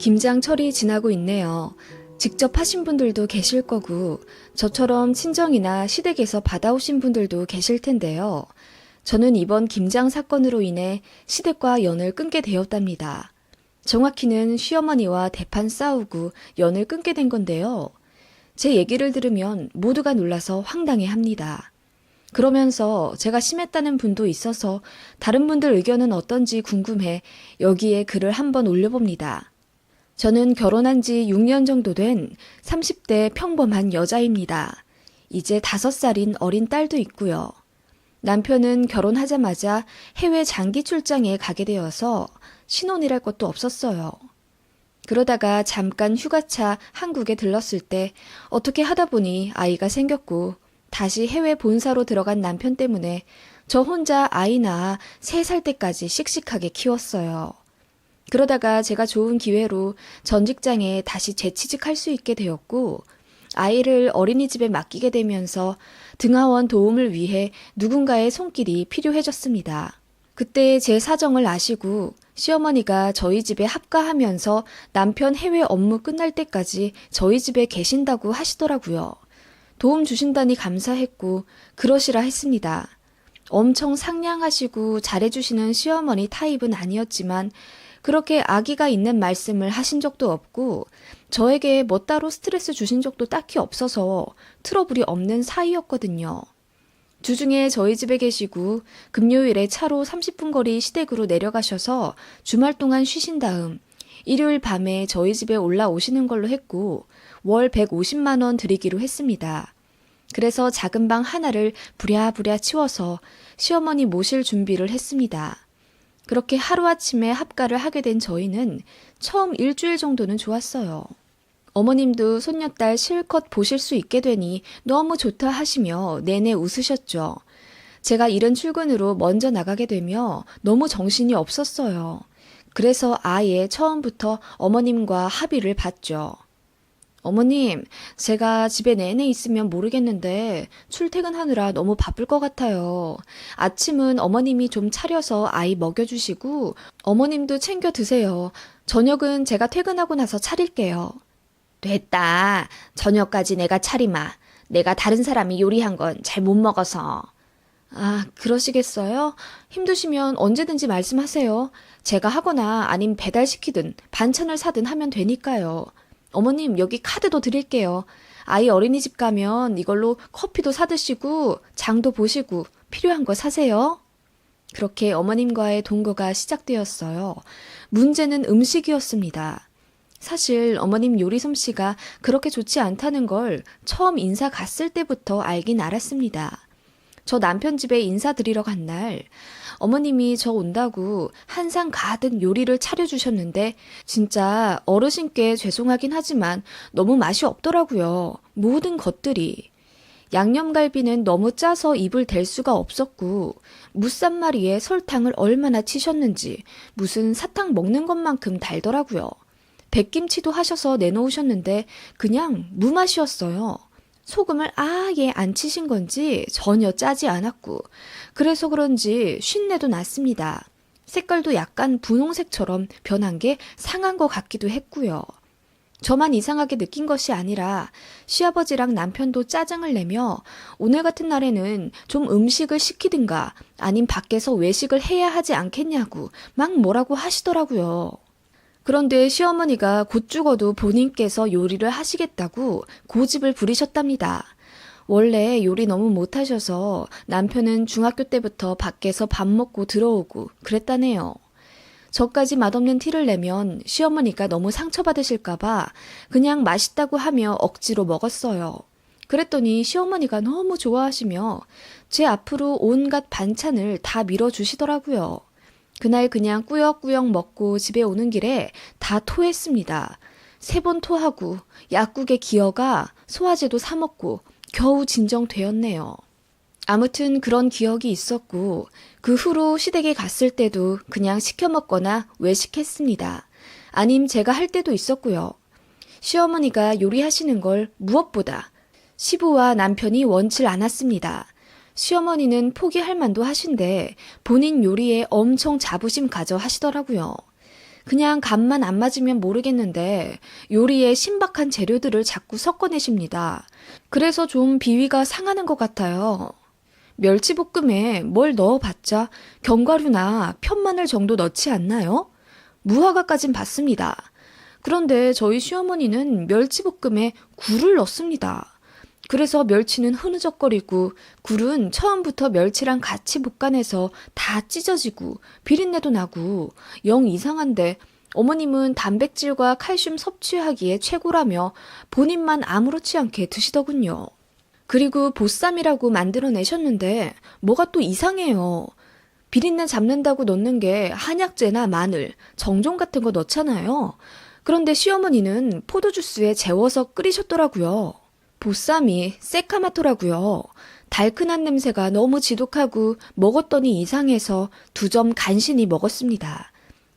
김장철이 지나고 있네요. 직접 하신 분들도 계실 거고, 저처럼 친정이나 시댁에서 받아오신 분들도 계실 텐데요. 저는 이번 김장 사건으로 인해 시댁과 연을 끊게 되었답니다. 정확히는 시어머니와 대판 싸우고 연을 끊게 된 건데요. 제 얘기를 들으면 모두가 놀라서 황당해 합니다. 그러면서 제가 심했다는 분도 있어서 다른 분들 의견은 어떤지 궁금해 여기에 글을 한번 올려봅니다. 저는 결혼한 지 6년 정도 된 30대 평범한 여자입니다. 이제 5살인 어린 딸도 있고요. 남편은 결혼하자마자 해외 장기 출장에 가게 되어서 신혼이랄 것도 없었어요. 그러다가 잠깐 휴가차 한국에 들렀을 때 어떻게 하다 보니 아이가 생겼고 다시 해외 본사로 들어간 남편 때문에 저 혼자 아이 낳아 3살 때까지 씩씩하게 키웠어요. 그러다가 제가 좋은 기회로 전 직장에 다시 재취직할 수 있게 되었고, 아이를 어린이집에 맡기게 되면서 등하원 도움을 위해 누군가의 손길이 필요해졌습니다. 그때 제 사정을 아시고 시어머니가 저희 집에 합가하면서 남편 해외 업무 끝날 때까지 저희 집에 계신다고 하시더라고요. 도움 주신다니 감사했고, 그러시라 했습니다. 엄청 상냥하시고 잘해주시는 시어머니 타입은 아니었지만, 그렇게 아기가 있는 말씀을 하신 적도 없고, 저에게 뭐 따로 스트레스 주신 적도 딱히 없어서 트러블이 없는 사이였거든요. 주중에 저희 집에 계시고, 금요일에 차로 30분 거리 시댁으로 내려가셔서 주말 동안 쉬신 다음, 일요일 밤에 저희 집에 올라오시는 걸로 했고, 월 150만 원 드리기로 했습니다. 그래서 작은 방 하나를 부랴부랴 치워서 시어머니 모실 준비를 했습니다. 그렇게 하루아침에 합가를 하게 된 저희는 처음 일주일 정도는 좋았어요. 어머님도 손녀딸 실컷 보실 수 있게 되니 너무 좋다 하시며 내내 웃으셨죠. 제가 이른 출근으로 먼저 나가게 되며 너무 정신이 없었어요. 그래서 아예 처음부터 어머님과 합의를 봤죠. 어머님, 제가 집에 내내 있으면 모르겠는데 출퇴근하느라 너무 바쁠 것 같아요. 아침은 어머님이 좀 차려서 아이 먹여주시고 어머님도 챙겨 드세요. 저녁은 제가 퇴근하고 나서 차릴게요. 됐다. 저녁까지 내가 차리마. 내가 다른 사람이 요리한 건 잘 못 먹어서. 아, 그러시겠어요? 힘드시면 언제든지 말씀하세요. 제가 하거나 아님 배달시키든 반찬을 사든 하면 되니까요. 어머님, 여기 카드도 드릴게요. 아이 어린이집 가면 이걸로 커피도 사드시고, 장도 보시고, 필요한 거 사세요. 그렇게 어머님과의 동거가 시작되었어요. 문제는 음식이었습니다. 사실 어머님 요리 솜씨가 그렇게 좋지 않다는 걸 처음 인사 갔을 때부터 알긴 알았습니다. 저 남편 집에 인사드리러 간 날, 어머님이 저 온다고 한상 가득 요리를 차려주셨는데, 진짜 어르신께 죄송하긴 하지만 너무 맛이 없더라고요. 모든 것들이. 양념갈비는 너무 짜서 입을 댈 수가 없었고, 무쌈마리에 설탕을 얼마나 치셨는지, 무슨 사탕 먹는 것만큼 달더라고요. 백김치도 하셔서 내놓으셨는데, 그냥 무맛이었어요. 소금을 아예 안 치신 건지 전혀 짜지 않았고, 그래서 그런지 쉰내도 났습니다. 색깔도 약간 분홍색처럼 변한 게 상한 것 같기도 했고요. 저만 이상하게 느낀 것이 아니라 시아버지랑 남편도 짜증을 내며 오늘 같은 날에는 좀 음식을 시키든가 아님 밖에서 외식을 해야 하지 않겠냐고 막 뭐라고 하시더라고요. 그런데 시어머니가 곧 죽어도 본인께서 요리를 하시겠다고 고집을 부리셨답니다. 원래 요리 너무 못하셔서 남편은 중학교 때부터 밖에서 밥 먹고 들어오고 그랬다네요. 저까지 맛없는 티를 내면 시어머니가 너무 상처받으실까봐 그냥 맛있다고 하며 억지로 먹었어요. 그랬더니 시어머니가 너무 좋아하시며 제 앞으로 온갖 반찬을 다 밀어주시더라고요. 그날 그냥 꾸역꾸역 먹고 집에 오는 길에 다 토했습니다. 세 번 토하고 약국에 기어가 소화제도 사 먹고 겨우 진정되었네요. 아무튼 그런 기억이 있었고 그 후로 시댁에 갔을 때도 그냥 시켜 먹거나 외식했습니다. 아님 제가 할 때도 있었고요. 시어머니가 요리하시는 걸 무엇보다 시부와 남편이 원치 않았습니다. 시어머니는 포기할 만도 하신데 본인 요리에 엄청 자부심 가져 하시더라고요. 그냥 간만 안 맞으면 모르겠는데 요리에 신박한 재료들을 자꾸 섞어내십니다. 그래서 좀 비위가 상하는 것 같아요. 멸치볶음에 뭘 넣어봤자 견과류나 편마늘 정도 넣지 않나요? 무화과까진 봤습니다. 그런데 저희 시어머니는 멸치볶음에 굴을 넣습니다. 그래서 멸치는 흐느적거리고 굴은 처음부터 멸치랑 같이 볶아내서 다 찢어지고 비린내도 나고 영 이상한데 어머님은 단백질과 칼슘 섭취하기에 최고라며 본인만 아무렇지 않게 드시더군요. 그리고 보쌈이라고 만들어내셨는데 뭐가 또 이상해요. 비린내 잡는다고 넣는 게 한약재나 마늘, 정종 같은 거 넣잖아요. 그런데 시어머니는 포도주스에 재워서 끓이셨더라고요. 보쌈이 새카마토라고요. 달큰한 냄새가 너무 지독하고 먹었더니 이상해서 두 점 간신히 먹었습니다.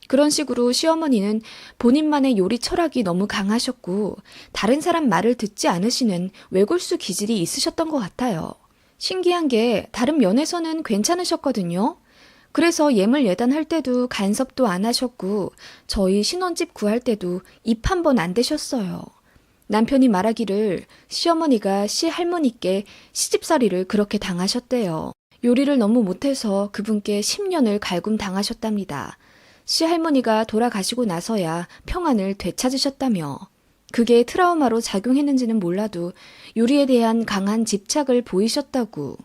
그런 식으로 시어머니는 본인만의 요리 철학이 너무 강하셨고 다른 사람 말을 듣지 않으시는 외골수 기질이 있으셨던 것 같아요. 신기한 게 다른 면에서는 괜찮으셨거든요. 그래서 예물 예단할 때도 간섭도 안 하셨고 저희 신혼집 구할 때도 입 한 번안 대셨어요. 남편이 말하기를 시어머니가 시할머니께 시집살이를 그렇게 당하셨대요. 요리를 너무 못해서 그분께 10년을 갈굼 당하셨답니다. 시할머니가 돌아가시고 나서야 평안을 되찾으셨다며. 그게 트라우마로 작용했는지는 몰라도 요리에 대한 강한 집착을 보이셨다고.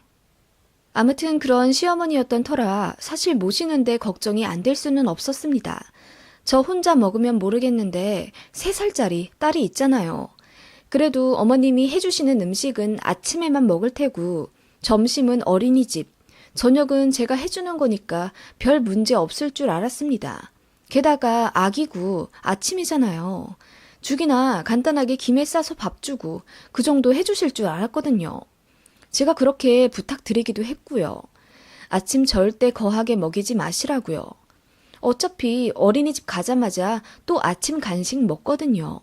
아무튼 그런 시어머니였던 터라 사실 모시는데 걱정이 안 될 수는 없었습니다. 저 혼자 먹으면 모르겠는데 세살짜리 딸이 있잖아요. 그래도 어머님이 해주시는 음식은 아침에만 먹을 테고 점심은 어린이집, 저녁은 제가 해주는 거니까 별 문제 없을 줄 알았습니다. 게다가 아기고 아침이잖아요. 죽이나 간단하게 김에 싸서 밥 주고 그 정도 해주실 줄 알았거든요. 제가 그렇게 부탁드리기도 했고요. 아침 절대 거하게 먹이지 마시라고요. 어차피 어린이집 가자마자 또 아침 간식 먹거든요.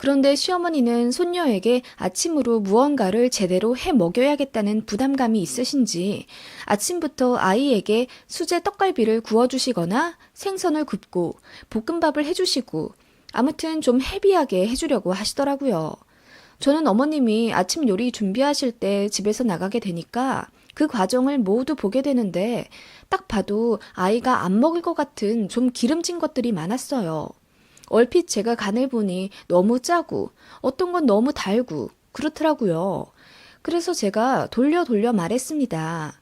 그런데 시어머니는 손녀에게 아침으로 무언가를 제대로 해 먹여야겠다는 부담감이 있으신지 아침부터 아이에게 수제 떡갈비를 구워주시거나 생선을 굽고 볶음밥을 해주시고 아무튼 좀 헤비하게 해주려고 하시더라고요. 저는 어머님이 아침 요리 준비하실 때 집에서 나가게 되니까 그 과정을 모두 보게 되는데 딱 봐도 아이가 안 먹을 것 같은 좀 기름진 것들이 많았어요. 얼핏 제가 간을 보니 너무 짜고 어떤 건 너무 달고 그렇더라고요. 그래서 제가 돌려 돌려 말했습니다.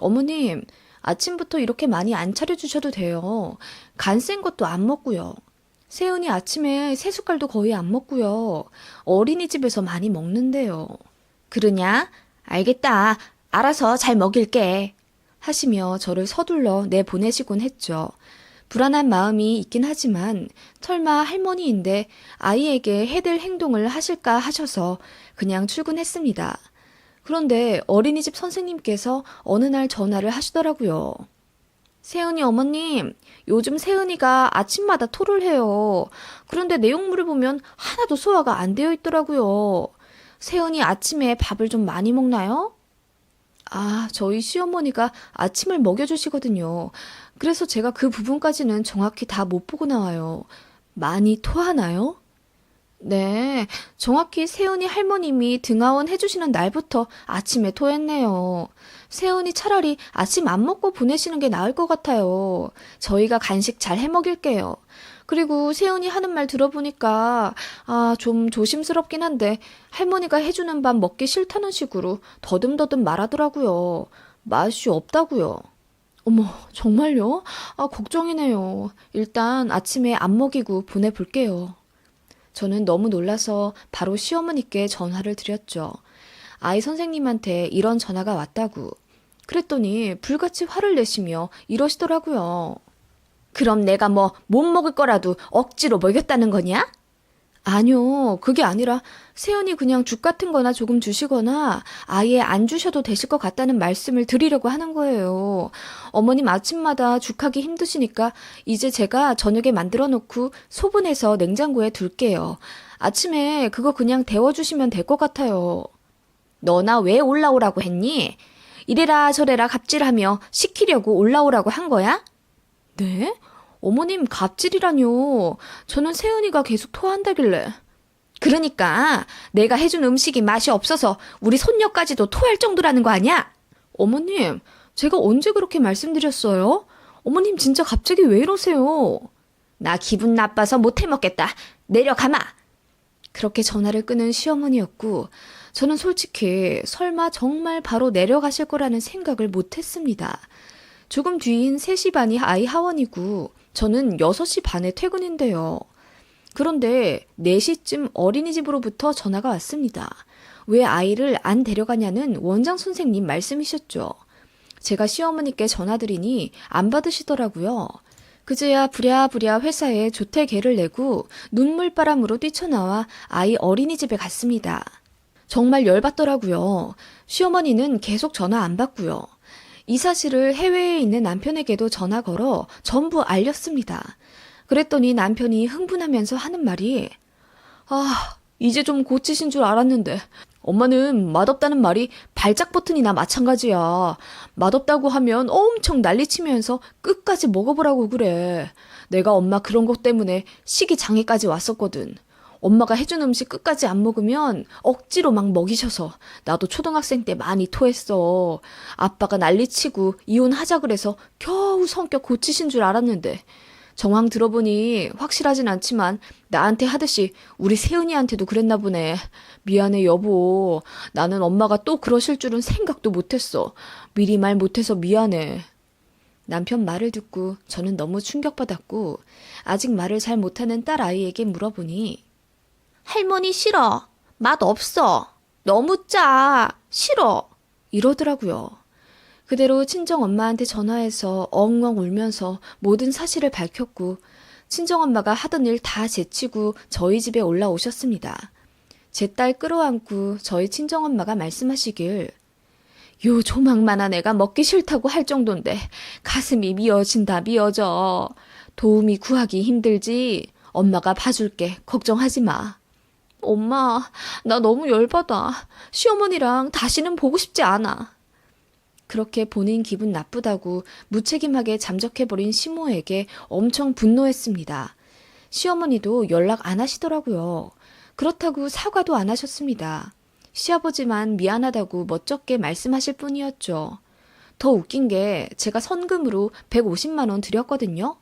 어머님, 아침부터 이렇게 많이 안 차려주셔도 돼요. 간 센 것도 안 먹고요. 세은이 아침에 세 숟갈도 거의 안 먹고요. 어린이집에서 많이 먹는데요. 그러냐? 알겠다. 알아서 잘 먹일게. 하시며 저를 서둘러 내보내시곤 했죠. 불안한 마음이 있긴 하지만 설마 할머니인데 아이에게 해댈 행동을 하실까 하셔서 그냥 출근했습니다. 그런데 어린이집 선생님께서 어느 날 전화를 하시더라고요. 세은이 어머님, 요즘 세은이가 아침마다 토를 해요. 그런데 내용물을 보면 하나도 소화가 안 되어 있더라고요. 세은이 아침에 밥을 좀 많이 먹나요? 아, 저희 시어머니가 아침을 먹여주시거든요. 그래서 제가 그 부분까지는 정확히 다 못 보고 나와요. 많이 토하나요? 네, 정확히 세은이 할머님이 등하원 해주시는 날부터 아침에 토했네요. 세은이 차라리 아침 안 먹고 보내시는 게 나을 것 같아요. 저희가 간식 잘 해먹일게요. 그리고 세은이 하는 말 들어보니까, 아, 좀 조심스럽긴 한데, 할머니가 해주는 밥 먹기 싫다는 식으로 더듬더듬 말하더라고요. 맛이 없다고요. 어머, 정말요? 아, 걱정이네요. 일단 아침에 안 먹이고 보내볼게요. 저는 너무 놀라서 바로 시어머니께 전화를 드렸죠. 아이 선생님한테 이런 전화가 왔다고. 그랬더니 불같이 화를 내시며 이러시더라고요. 그럼 내가 뭐 못 먹을 거라도 억지로 먹였다는 거냐? 아니요, 그게 아니라 세연이 그냥 죽 같은 거나 조금 주시거나 아예 안 주셔도 되실 것 같다는 말씀을 드리려고 하는 거예요. 어머님 아침마다 죽하기 힘드시니까 이제 제가 저녁에 만들어 놓고 소분해서 냉장고에 둘게요. 아침에 그거 그냥 데워주시면 될 것 같아요. 너나 왜 올라오라고 했니? 이래라 저래라 갑질하며 시키려고 올라오라고 한 거야? 네? 어머님 갑질이라뇨. 저는 세은이가 계속 토한다길래. 그러니까 내가 해준 음식이 맛이 없어서 우리 손녀까지도 토할 정도라는 거 아니야? 어머님, 제가 언제 그렇게 말씀드렸어요? 어머님 진짜 갑자기 왜 이러세요? 나 기분 나빠서 못 해 먹겠다. 내려가마. 그렇게 전화를 끊은 시어머니였고, 저는 솔직히 설마 정말 바로 내려가실 거라는 생각을 못 했습니다. 조금 뒤인 3시 반이 아이 하원이고, 저는 6시 반에 퇴근인데요. 그런데 4시쯤 어린이집으로부터 전화가 왔습니다. 왜 아이를 안 데려가냐는 원장 선생님 말씀이셨죠. 제가 시어머니께 전화드리니 안 받으시더라고요. 그제야 부랴부랴 회사에 조퇴계를 내고 눈물바람으로 뛰쳐나와 아이 어린이집에 갔습니다. 정말 열받더라고요. 시어머니는 계속 전화 안 받고요. 이 사실을 해외에 있는 남편에게도 전화 걸어 전부 알렸습니다. 그랬더니 남편이 흥분하면서 하는 말이 아, 이제 좀 고치신 줄 알았는데 엄마는 맛없다는 말이 발작 버튼이나 마찬가지야. 맛없다고 하면 엄청 난리치면서 끝까지 먹어보라고 그래. 내가 엄마 그런 것 때문에 식이 장애까지 왔었거든. 엄마가 해준 음식 끝까지 안 먹으면 억지로 막 먹이셔서 나도 초등학생 때 많이 토했어. 아빠가 난리치고 이혼하자 그래서 겨우 성격 고치신 줄 알았는데 정황 들어보니 확실하진 않지만 나한테 하듯이 우리 세은이한테도 그랬나 보네. 미안해 여보. 나는 엄마가 또 그러실 줄은 생각도 못했어. 미리 말 못해서 미안해. 남편 말을 듣고 저는 너무 충격받았고 아직 말을 잘 못하는 딸 아이에게 물어보니 할머니 싫어. 맛 없어. 너무 짜. 싫어. 이러더라고요. 그대로 친정 엄마한테 전화해서 엉엉 울면서 모든 사실을 밝혔고 친정 엄마가 하던 일 다 제치고 저희 집에 올라오셨습니다. 제 딸 끌어안고 저희 친정 엄마가 말씀하시길 요 조망만한 애가 먹기 싫다고 할 정도인데 가슴이 미어진다 미어져. 도움이 구하기 힘들지. 엄마가 봐줄게. 걱정하지 마. 엄마, 나 너무 열받아. 시어머니랑 다시는 보고 싶지 않아. 그렇게 본인 기분 나쁘다고 무책임하게 잠적해버린 시모에게 엄청 분노했습니다. 시어머니도 연락 안 하시더라고요. 그렇다고 사과도 안 하셨습니다. 시아버지만 미안하다고 멋쩍게 말씀하실 뿐이었죠. 더 웃긴 게 제가 선금으로 150만원 드렸거든요.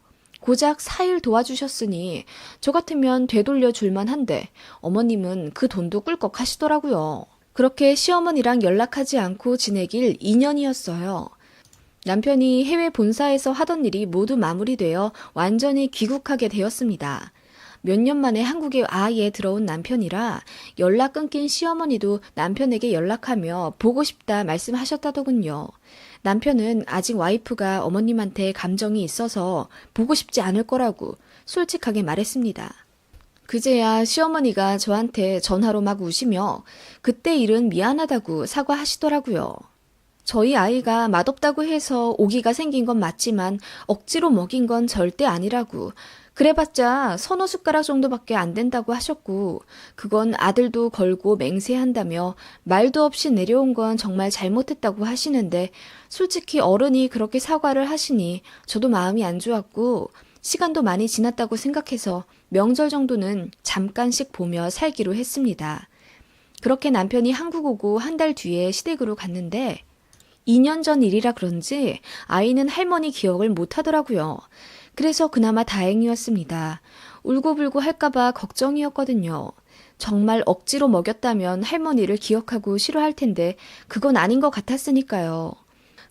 고작 4일 도와주셨으니 저 같으면 되돌려 줄만 한데 어머님은 그 돈도 꿀꺽 하시더라고요. 그렇게 시어머니랑 연락하지 않고 지내길 2년이었어요. 남편이 해외 본사에서 하던 일이 모두 마무리되어 완전히 귀국하게 되었습니다. 몇 년 만에 한국에 아예 들어온 남편이라 연락 끊긴 시어머니도 남편에게 연락하며 보고 싶다 말씀하셨다더군요. 남편은 아직 와이프가 어머님한테 감정이 있어서 보고 싶지 않을 거라고 솔직하게 말했습니다. 그제야 시어머니가 저한테 전화로 막 우시며 그때 일은 미안하다고 사과하시더라고요. 저희 아이가 맛없다고 해서 오기가 생긴 건 맞지만 억지로 먹인 건 절대 아니라고 그래봤자 서너 숟가락 정도밖에 안 된다고 하셨고 그건 아들도 걸고 맹세한다며 말도 없이 내려온 건 정말 잘못했다고 하시는데 솔직히 어른이 그렇게 사과를 하시니 저도 마음이 안 좋았고 시간도 많이 지났다고 생각해서 명절 정도는 잠깐씩 보며 살기로 했습니다. 그렇게 남편이 한국 오고 한 달 뒤에 시댁으로 갔는데 2년 전 일이라 그런지 아이는 할머니 기억을 못 하더라고요. 그래서 그나마 다행이었습니다. 울고불고 할까봐 걱정이었거든요. 정말 억지로 먹였다면 할머니를 기억하고 싫어할 텐데 그건 아닌 것 같았으니까요.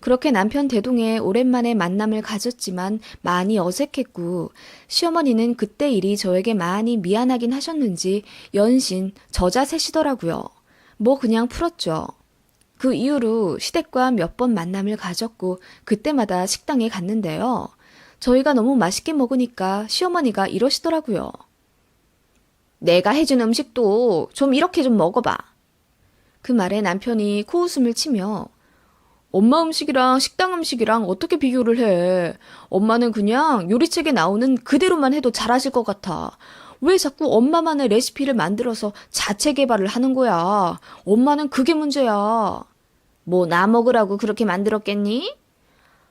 그렇게 남편 대동에 오랜만에 만남을 가졌지만 많이 어색했고 시어머니는 그때 일이 저에게 많이 미안하긴 하셨는지 연신 저자세시더라고요. 뭐 그냥 풀었죠. 그 이후로 시댁과 몇 번 만남을 가졌고 그때마다 식당에 갔는데요. 저희가 너무 맛있게 먹으니까 시어머니가 이러시더라고요. 내가 해준 음식도 좀 이렇게 좀 먹어봐. 그 말에 남편이 코웃음을 치며 엄마 음식이랑 식당 음식이랑 어떻게 비교를 해? 엄마는 그냥 요리책에 나오는 그대로만 해도 잘하실 것 같아. 왜 자꾸 엄마만의 레시피를 만들어서 자체 개발을 하는 거야? 엄마는 그게 문제야. 뭐 나 먹으라고 그렇게 만들었겠니?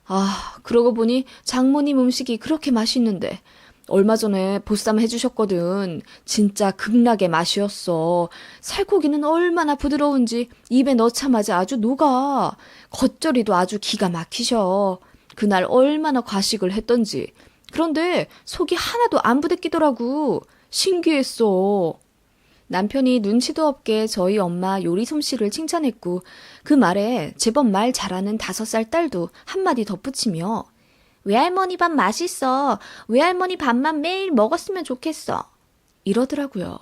아, 그러고 보니 장모님 음식이 그렇게 맛있는데. 얼마 전에 보쌈 해주셨거든. 진짜 극락의 맛이었어. 살코기는 얼마나 부드러운지 입에 넣자마자 아주 녹아. 겉절이도 아주 기가 막히셔. 그날 얼마나 과식을 했던지. 그런데 속이 하나도 안 부대끼더라고. 신기했어. 남편이 눈치도 없게 저희 엄마 요리 솜씨를 칭찬했고 그 말에 제법 말 잘하는 다섯 살 딸도 한마디 덧붙이며 외할머니 밥 맛있어. 외할머니 밥만 매일 먹었으면 좋겠어. 이러더라고요.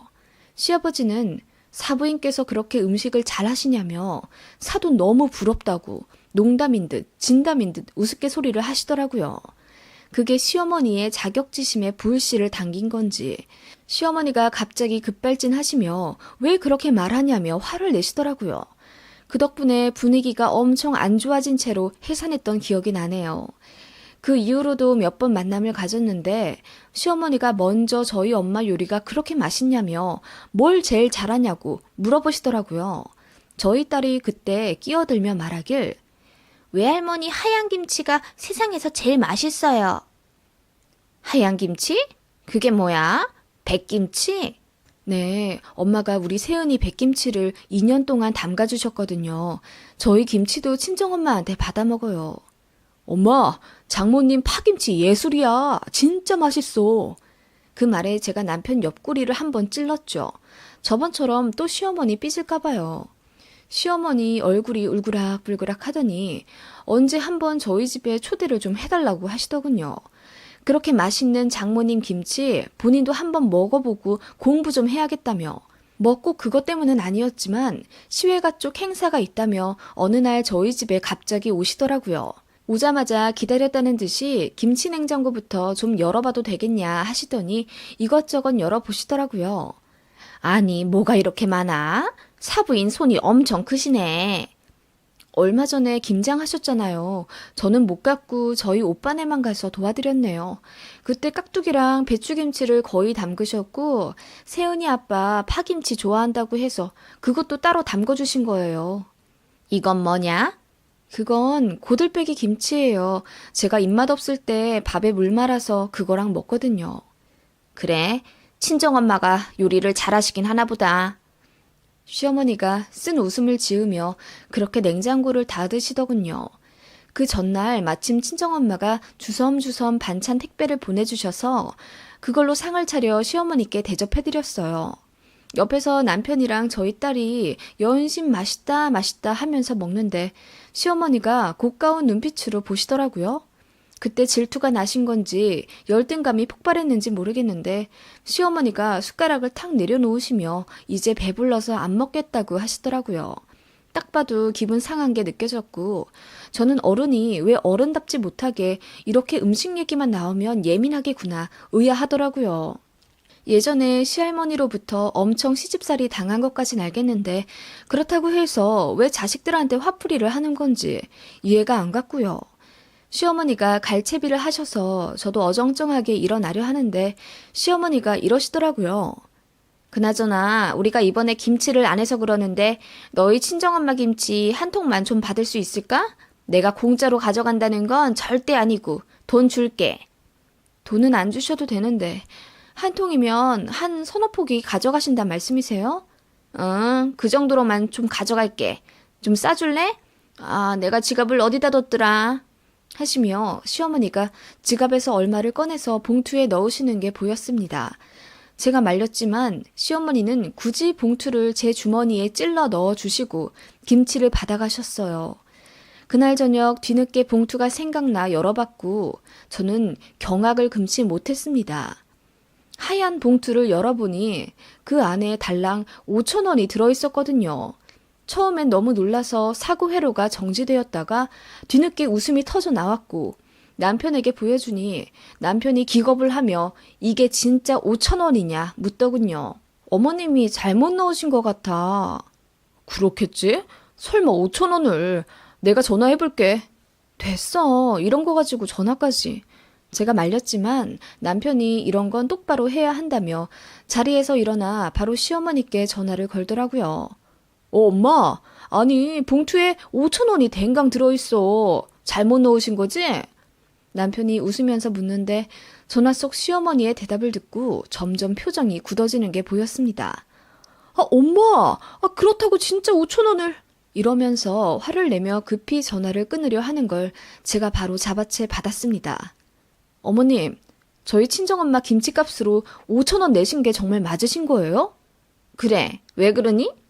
시아버지는 사부인께서 그렇게 음식을 잘 하시냐며 사도 너무 부럽다고 농담인 듯 진담인 듯 우습게 소리를 하시더라고요. 그게 시어머니의 자격지심에 불씨를 당긴 건지 시어머니가 갑자기 급발진하시며 왜 그렇게 말하냐며 화를 내시더라고요. 그 덕분에 분위기가 엄청 안 좋아진 채로 해산했던 기억이 나네요. 그 이후로도 몇 번 만남을 가졌는데 시어머니가 먼저 저희 엄마 요리가 그렇게 맛있냐며 뭘 제일 잘하냐고 물어보시더라고요. 저희 딸이 그때 끼어들며 말하길 외할머니 하얀 김치가 세상에서 제일 맛있어요. 하얀 김치? 그게 뭐야? 백김치? 네, 엄마가 우리 세은이 백김치를 2년 동안 담가주셨거든요. 저희 김치도 친정엄마한테 받아 먹어요. 엄마, 장모님 파김치 예술이야. 진짜 맛있어. 그 말에 제가 남편 옆구리를 한번 찔렀죠. 저번처럼 또 시어머니 삐질까봐요. 시어머니 얼굴이 울그락불그락 하더니 언제 한번 저희 집에 초대를 좀 해달라고 하시더군요. 그렇게 맛있는 장모님 김치 본인도 한번 먹어보고 공부 좀 해야겠다며 먹고 그것 때문은 아니었지만 시외가 쪽 행사가 있다며 어느 날 저희 집에 갑자기 오시더라고요. 오자마자 기다렸다는 듯이 김치 냉장고부터 좀 열어봐도 되겠냐 하시더니 이것저것 열어보시더라고요. 아니, 뭐가 이렇게 많아? 사부인 손이 엄청 크시네. 얼마 전에 김장하셨잖아요. 저는 못 갔고 저희 오빠네만 가서 도와드렸네요. 그때 깍두기랑 배추김치를 거의 담그셨고 세은이 아빠 파김치 좋아한다고 해서 그것도 따로 담궈주신 거예요. 이건 뭐냐? 그건 고들빼기 김치예요. 제가 입맛 없을 때 밥에 물 말아서 그거랑 먹거든요. 그래, 친정엄마가 요리를 잘하시긴 하나 보다. 시어머니가 쓴 웃음을 지으며 그렇게 냉장고를 닫으시더군요. 그 전날 마침 친정엄마가 주섬주섬 반찬 택배를 보내주셔서 그걸로 상을 차려 시어머니께 대접해드렸어요. 옆에서 남편이랑 저희 딸이 연신 맛있다 맛있다 하면서 먹는데 시어머니가 고가운 눈빛으로 보시더라고요. 그때 질투가 나신 건지 열등감이 폭발했는지 모르겠는데 시어머니가 숟가락을 탁 내려놓으시며 이제 배불러서 안 먹겠다고 하시더라고요. 딱 봐도 기분 상한 게 느껴졌고 저는 어른이 왜 어른답지 못하게 이렇게 음식 얘기만 나오면 예민하게구나 의아하더라고요. 예전에 시할머니로부터 엄청 시집살이 당한 것까진 알겠는데 그렇다고 해서 왜 자식들한테 화풀이를 하는 건지 이해가 안 갔고요. 시어머니가 갈채비를 하셔서 저도 어정쩡하게 일어나려 하는데 시어머니가 이러시더라고요. 그나저나 우리가 이번에 김치를 안 해서 그러는데 너희 친정엄마 김치 한 통만 좀 받을 수 있을까? 내가 공짜로 가져간다는 건 절대 아니고 돈 줄게. 돈은 안 주셔도 되는데 한 통이면 한 서너 포기 가져가신단 말씀이세요? 응, 그 정도로만 좀 가져갈게. 좀 싸줄래? 아, 내가 지갑을 어디다 뒀더라. 하시며 시어머니가 지갑에서 얼마를 꺼내서 봉투에 넣으시는 게 보였습니다. 제가 말렸지만 시어머니는 굳이 봉투를 제 주머니에 찔러 넣어 주시고 김치를 받아가셨어요. 그날 저녁 뒤늦게 봉투가 생각나 열어봤고 저는 경악을 금치 못했습니다. 하얀 봉투를 열어보니 그 안에 달랑 5천 원이 들어있었거든요. 처음엔 너무 놀라서 사고 회로가 정지되었다가 뒤늦게 웃음이 터져 나왔고 남편에게 보여주니 남편이 기겁을 하며 이게 진짜 5천 원이냐 묻더군요. 어머님이 잘못 넣으신 것 같아. 그렇겠지? 설마 5천 원을 내가 전화해볼게. 됐어. 이런 거 가지고 전화까지. 제가 말렸지만 남편이 이런 건 똑바로 해야 한다며 자리에서 일어나 바로 시어머니께 전화를 걸더라고요. 어, 엄마. 아니, 봉투에 5천 원이 댕강 들어있어. 잘못 넣으신 거지? 남편이 웃으면서 묻는데 전화 속 시어머니의 대답을 듣고 점점 표정이 굳어지는 게 보였습니다. 아, 엄마! 아, 그렇다고 진짜 5천 원을! 이러면서 화를 내며 급히 전화를 끊으려 하는 걸 제가 바로 잡아채 받았습니다. 어머님, 저희 친정엄마 김치값으로 5천 원 내신 게 정말 맞으신 거예요? 그래, 왜 그러니?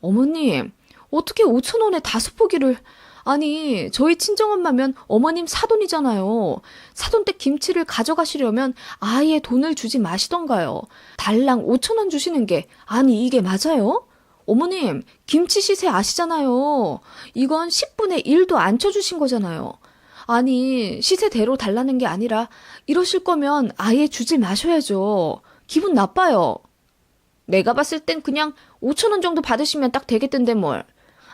어머님, 어떻게 5천 원에 다섯 포기를... 아니, 저희 친정엄마면 어머님 사돈이잖아요. 사돈 댁 김치를 가져가시려면 아예 돈을 주지 마시던가요. 달랑 5천 원 주시는 게, 아니, 이게 맞아요? 어머님, 김치 시세 아시잖아요. 이건 10분의 1도 안 쳐주신 거잖아요. 아니, 시세대로 달라는 게 아니라, 이러실 거면 아예 주지 마셔야죠. 기분 나빠요. 내가 봤을 땐 그냥 5천 원 정도 받으시면 딱 되겠던데 뭘.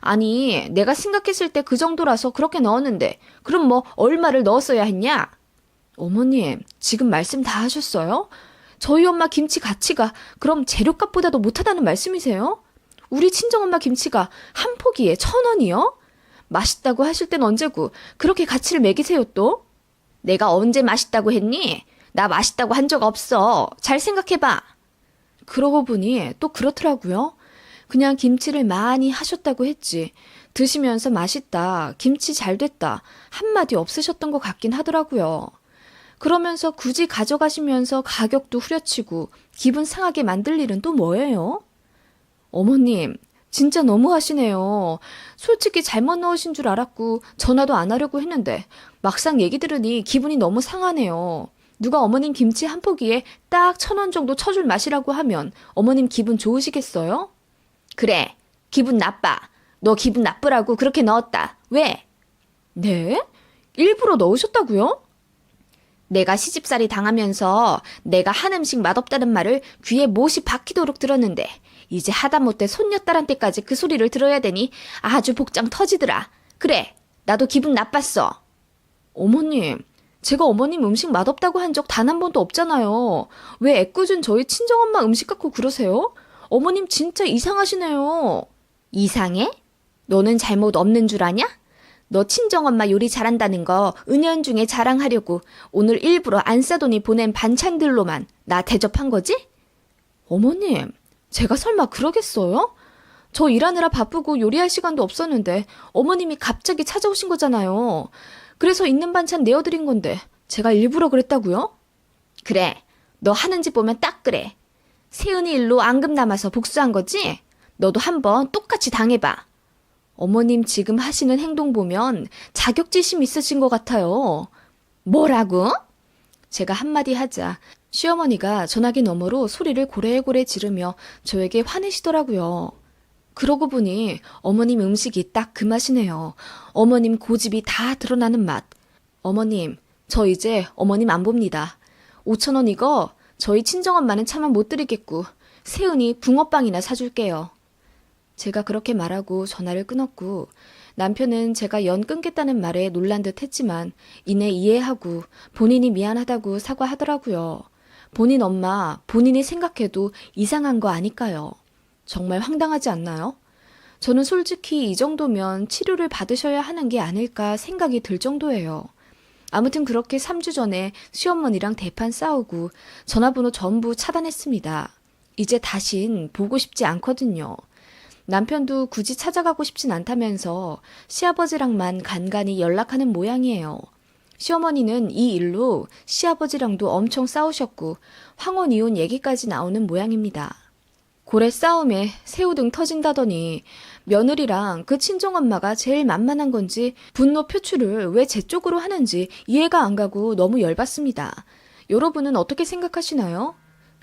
아니, 내가 생각했을 때 그 정도라서 그렇게 넣었는데, 그럼 뭐 얼마를 넣었어야 했냐? 어머님, 지금 말씀 다 하셨어요? 저희 엄마 김치 가치가 그럼 재료값보다도 못하다는 말씀이세요? 우리 친정엄마 김치가 한 포기에 천 원이요? 맛있다고 하실 땐 언제고 그렇게 가치를 매기세요 또? 내가 언제 맛있다고 했니? 나 맛있다고 한 적 없어. 잘 생각해봐. 그러고 보니 또 그렇더라고요. 그냥 김치를 많이 하셨다고 했지. 드시면서 맛있다, 김치 잘 됐다, 한마디 없으셨던 것 같긴 하더라고요. 그러면서 굳이 가져가시면서 가격도 후려치고 기분 상하게 만들 일은 또 뭐예요? 어머님, 진짜 너무하시네요. 솔직히 잘못 넣으신 줄 알았고 전화도 안 하려고 했는데 막상 얘기 들으니 기분이 너무 상하네요. 누가 어머님 김치 한 포기에 딱 천 원 정도 쳐줄 맛이라고 하면 어머님 기분 좋으시겠어요? 그래, 기분 나빠. 너 기분 나쁘라고 그렇게 넣었다. 왜? 네? 일부러 넣으셨다고요? 내가 시집살이 당하면서 내가 한 음식 맛없다는 말을 귀에 못이 박히도록 들었는데 이제 하다못해 손녀딸한테까지 그 소리를 들어야 되니 아주 복장 터지더라. 그래, 나도 기분 나빴어. 어머님, 제가 어머님 음식 맛없다고 한 적 단 한 번도 없잖아요. 왜 애꿎은 저희 친정엄마 음식 갖고 그러세요? 어머님 진짜 이상하시네요. 이상해? 너는 잘못 없는 줄 아냐? 너 친정엄마 요리 잘한다는 거 은연중에 자랑하려고 오늘 일부러 안 싸돈이 보낸 반찬들로만 나 대접한 거지? 어머님, 제가 설마 그러겠어요? 저 일하느라 바쁘고 요리할 시간도 없었는데 어머님이 갑자기 찾아오신 거잖아요. 그래서 있는 반찬 내어드린 건데 제가 일부러 그랬다고요? 그래, 너 하는 집 보면 딱 그래. 세은이 일로 앙금 남아서 복수한 거지? 너도 한번 똑같이 당해봐. 어머님 지금 하시는 행동 보면 자격지심 있으신 것 같아요. 뭐라고? 제가 한마디 하자 시어머니가 전화기 너머로 소리를 고래고래 지르며 저에게 화내시더라고요. 그러고 보니 어머님 음식이 딱 그 맛이네요. 어머님 고집이 다 드러나는 맛. 어머님, 저 이제 어머님 안 봅니다. 5천 원 이거 저희 친정엄마는 차마 못 드리겠고 세은이 붕어빵이나 사줄게요. 제가 그렇게 말하고 전화를 끊었고 남편은 제가 연 끊겠다는 말에 놀란 듯 했지만 이내 이해하고 본인이 미안하다고 사과하더라고요. 본인 엄마, 본인이 생각해도 이상한 거 아닐까요? 정말 황당하지 않나요? 저는 솔직히 이 정도면 치료를 받으셔야 하는 게 아닐까 생각이 들 정도예요. 아무튼 그렇게 3주 전에 시어머니랑 대판 싸우고 전화번호 전부 차단했습니다. 이제 다신 보고 싶지 않거든요. 남편도 굳이 찾아가고 싶진 않다면서 시아버지랑만 간간히 연락하는 모양이에요. 시어머니는 이 일로 시아버지랑도 엄청 싸우셨고 황혼 이혼 얘기까지 나오는 모양입니다. 고래 싸움에 새우 등 터진다더니 며느리랑 그 친정엄마가 제일 만만한 건지 분노 표출을 왜 제 쪽으로 하는지 이해가 안 가고 너무 열받습니다. 여러분은 어떻게 생각하시나요?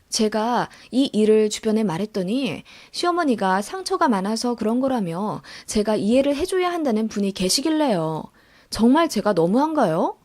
제가 이 일을 주변에 말했더니 시어머니가 상처가 많아서 그런 거라며 제가 이해를 해줘야 한다는 분이 계시길래요. 정말 제가 너무한가요?